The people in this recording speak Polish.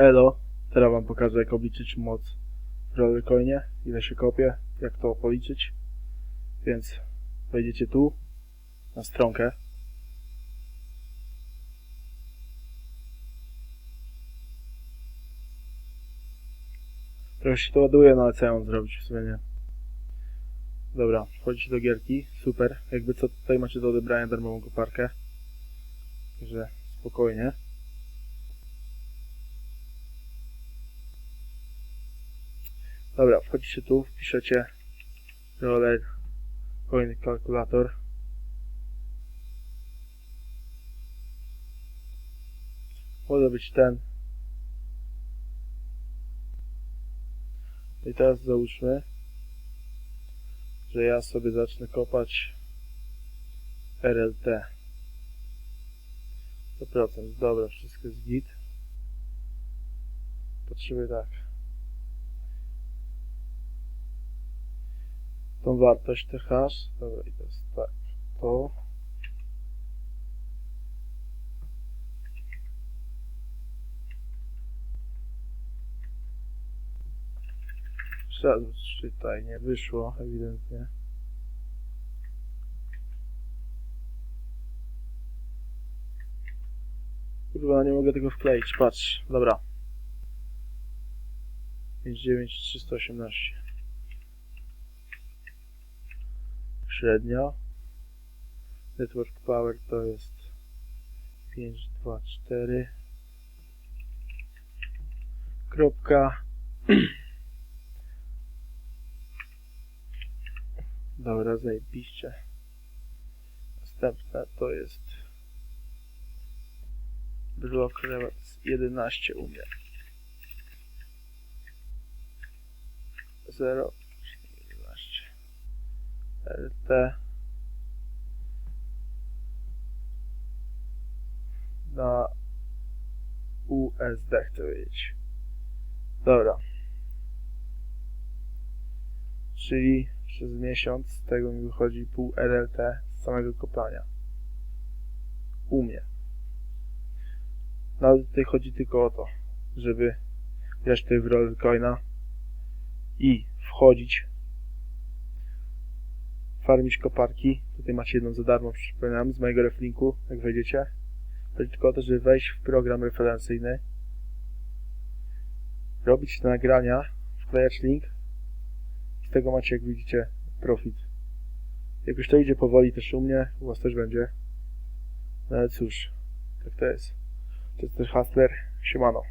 Elo, teraz wam pokażę jak obliczyć moc w Rollercoinie, ile się kopie, jak to policzyć. Więc wejdziecie tu, na stronkę. Trochę się to ładuje, no ale co ja mam zrobić w sumie nie. Dobra, wchodzicie do gierki, super. Jakby co tutaj macie do odebrania darmową koparkę. Także spokojnie. Dobra, wchodzicie tu, wpiszecie roller coin calculator. Może być ten. I teraz załóżmy, że ja sobie zacznę kopać RLT. 100%. Dobra, wszystko jest git. Patrzymy tak. Tą wartość TH. Dobra, i to jest tak. To. Żadne tutaj nie wyszło, ewidentnie. Kurwa, nie mogę tego wkleić, patrz, dobra. 59318 Średnia Network Power to jest 524 Kropka. Dobra, zajebiście. Następne to jest Block Reverse 11 u mnie. 0 11 LT na USD chcę wiedzieć. Dobra. Czyli przez miesiąc z tego mi wychodzi pół RLT z samego kopania. U mnie. No ale tutaj chodzi tylko o to, żeby grać tutaj w Rollercoina i wchodzić, farmić koparki. Tutaj macie jedną za darmo, przypominam, z mojego reflinku, jak wejdziecie. Chodzi tylko o to, żeby wejść w program referencyjny, robić te nagrania, wklejać link. Z tego macie, jak widzicie, profit. Jakoś to idzie powoli też u mnie, u was też będzie. No ale cóż, tak to jest. To jest też Hustler. Siemano.